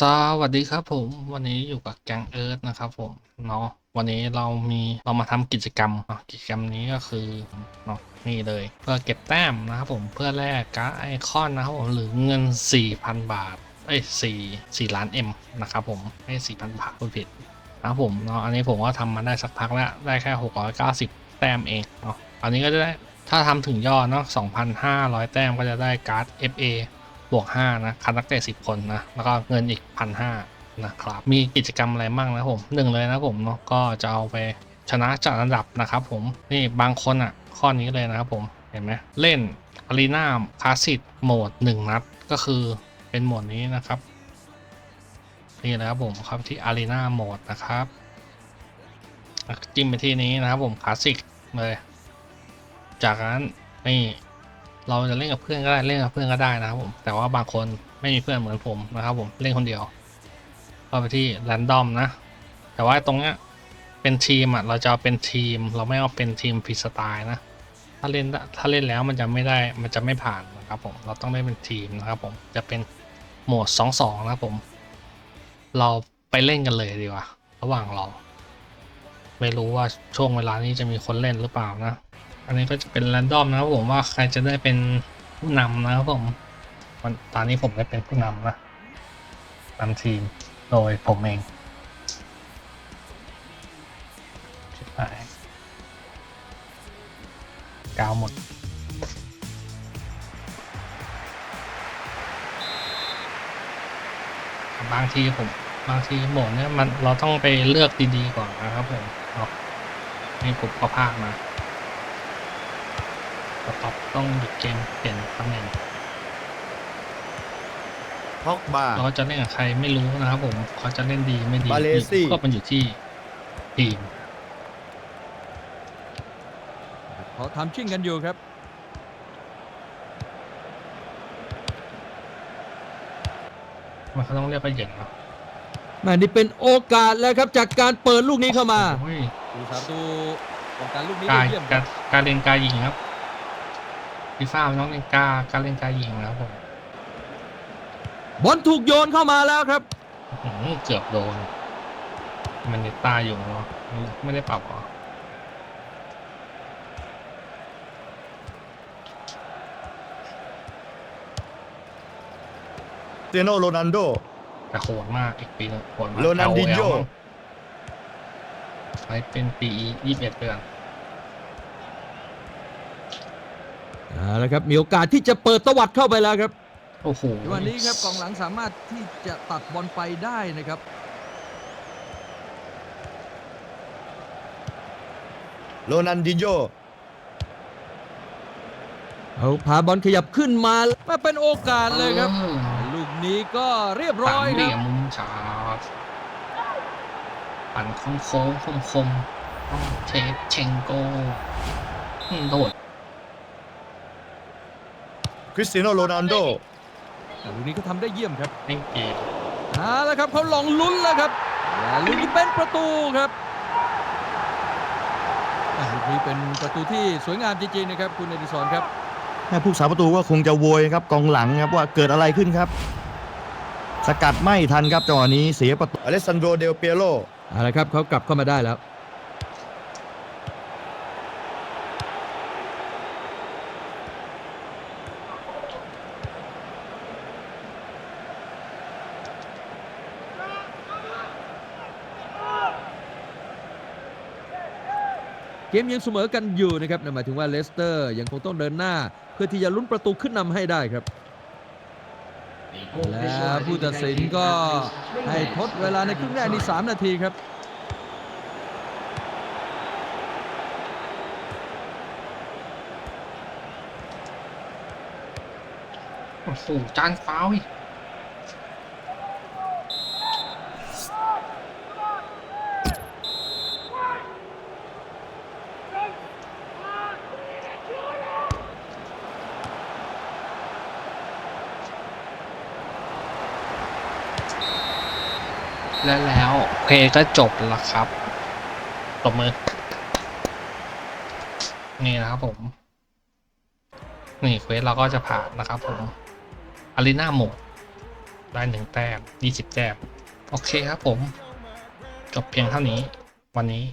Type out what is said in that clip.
สวัสดีครับผมวันนี้อยู่กับแกงเอิร์ธนะครับผมเนาะวันนี้เรามีเรามาทำกิจกรรมเนาะกิจกรรมนี้ก็คือเนาะนี่เลยเพื่อเก็บแต้มนะครับผมเพื่อแลกการ์ดไอคอนนะครับผมหรือเงิน 4,000 บาทเอ้ย4 4ล้าน M นะครับผมไม่4,000บาทพูดผิดนะครับผมเนาะอันนี้ผมก็ทำมาได้สักพักแล้วได้แค่ 690 แต้มเองเนาะอันนี้ก็จะได้ถ้าทำถึงยอดเนาะ2,500 แต้มก็จะได้การ์ด FA บวก5นะคัดนักเตะ10 คนนะ แล้วก็เงินอีก1,500นะครับ มีกิจกรรมอะไรบ้างนะผมหนึ่งเลยนะผมเนาะก็จะเอาไปชนะจัดอันดับนะครับผมนี่บางคนอะ ข้อนี้เลยนะครับผมเห็นไหมเล่นอารีนาคลาสสิกโหมด 1 นัดก็คือเป็นโหมดนี้นะครับ นี่นะครับผมเข้าไปที่อารีนาโหมดนะครับจิ้มไปที่นี้นะครับผมคลาสสิกเลยจากนั้นนี่ เราจะเล่นกับเพื่อนก็ได้เล่นกับเพื่อนก็ได้นะครับผมแต่ว่าบางคนไม่มีเพื่อนเหมือนผมนะครับผมเล่นคนเดียวเข้าไปที่ r รนดอมนะ แต่ว่าตรงเนี้ยเป็นทีมอะเราจะเอาเป็นทีม เราไม่เอาเป็นทีมฟรีสไตล์นะ ถ้าเล่นถ้าเล่นแล้วมันจะไม่ได้มันจะไม่ผ่านนะครับผมเราต้องเล่นเป็นทีมนะครับผมจะเป็นโหมด2อสองนะครับผม เราไปเล่นกันเลยดีกว่าระหว่างเรา ไม่รู้ว่าช่วงเวลานี้จะมีคนเล่นหรือเปล่านะ อันนี้ก็จะเป็นแรนดอมนะครับผมว่าใครจะได้เป็นผู้นำนะครับผมวันตอนนี้ผมได้เป็นผู้นำนะนำทีมโดยผมเองชิบหายกาวหมดบางทีผมบางทีโหมดเนี่ยมันเราต้องไปเลือกดีๆก่อนนะครับผมเอานี่ผมก็พาดมา สต็อปต้องหยุดเกมเปลี่ยนตำแหน่งพอกบาเราก็จะเล่นกับใครไม่รู้นะครับผมเขาจะเล่นดีไม่ดีบาเลซี่ ก็มันอยู่ที่ทีมเขาทำชิ่งกันอยู่ครับ มันก็ต้องเรียกว่าเหย็นเนาะแม่นี่เป็นโอกาสแล้วครับจากการเปิดลูกนี้เข้ามา โอ้ยดูสามตูป้องกันลูกนี้กาได้รเยี่ยมคการัรบการเล่นการยิงครับ ฟีฟ่ามันต้องเล่นกล้าการเล่นการยิงนะครับผมบอลถูกโยนเข้ามาแล้วครับอื้อหือเกือบโดน มันเนตาอยู่เนาะไม่ได้ปรับเหรอเตโนโรนันโด แต่โหดมากอีกปีหนึงโหดมาก โรนัลดินโญ่ LOL มั้งไว้เป็นปียี่สิบเอ็ดเดือน เอาละครับมีโอกาสที่จะเปิดตวัดเข้าไปแล้วครับโอ้โหวันนี้ครับกองหลังสามารถที่จะตัดบอลไปได้นะครับโรนันดินโยเอาพาบอลขยับขึ้นมามาเป็นโอกาสเลยครับออลูกนี้ก็เรียบร้สาอยมเหคลี่รัยบมมุมฉากปั่นโค้งโค้งคมคมๆต้องเทปเชงโกอืมโดด คริสเตียโนโรนัลโดลูกนี้ก็ทำได้เยี่ยมครับเล่นเกมเอาละครับเขาลองลุ้นแล้วครับและลูกนี้เป็นประตูครับอะลูกนี้เป็นประตูที่สวยงามจริงๆนะครับคุณอดิศรครับแม่ผู้สาประตูก็คงจะโวยครับกองหลังครับว่าเกิดอะไรขึ้นครับ สกัดไม่ทันครับจังหวะนี้เสียประตูอเลสซานโดเดลเปียโรเอาละครับเขากลับเข้ามาได้แล้ว เกมยังเสมอกันอยู่นะครับนั่นหมายถึงว่าเลสเตอร์ยังคงต้องเดินหน้า เพื่อที่จะลุ้นประตูขึ้นนำให้ได้ครับ และผู้ตัดสินก็ให้ทดเวลาในครึ่งแรกนี่3นาทีครับโอ้โหจานฟ้าวอีก และแล้วเพลงก็จบแล้วครับตบมือ นี่นะครับผม นี่เควสเราก็จะผ่านนะครับผมอารีนาโหมด ได้หนึ่งแต้มยี่สิบแต้ม โอเคครับผม จบเพียงเท่านี้ วันนี้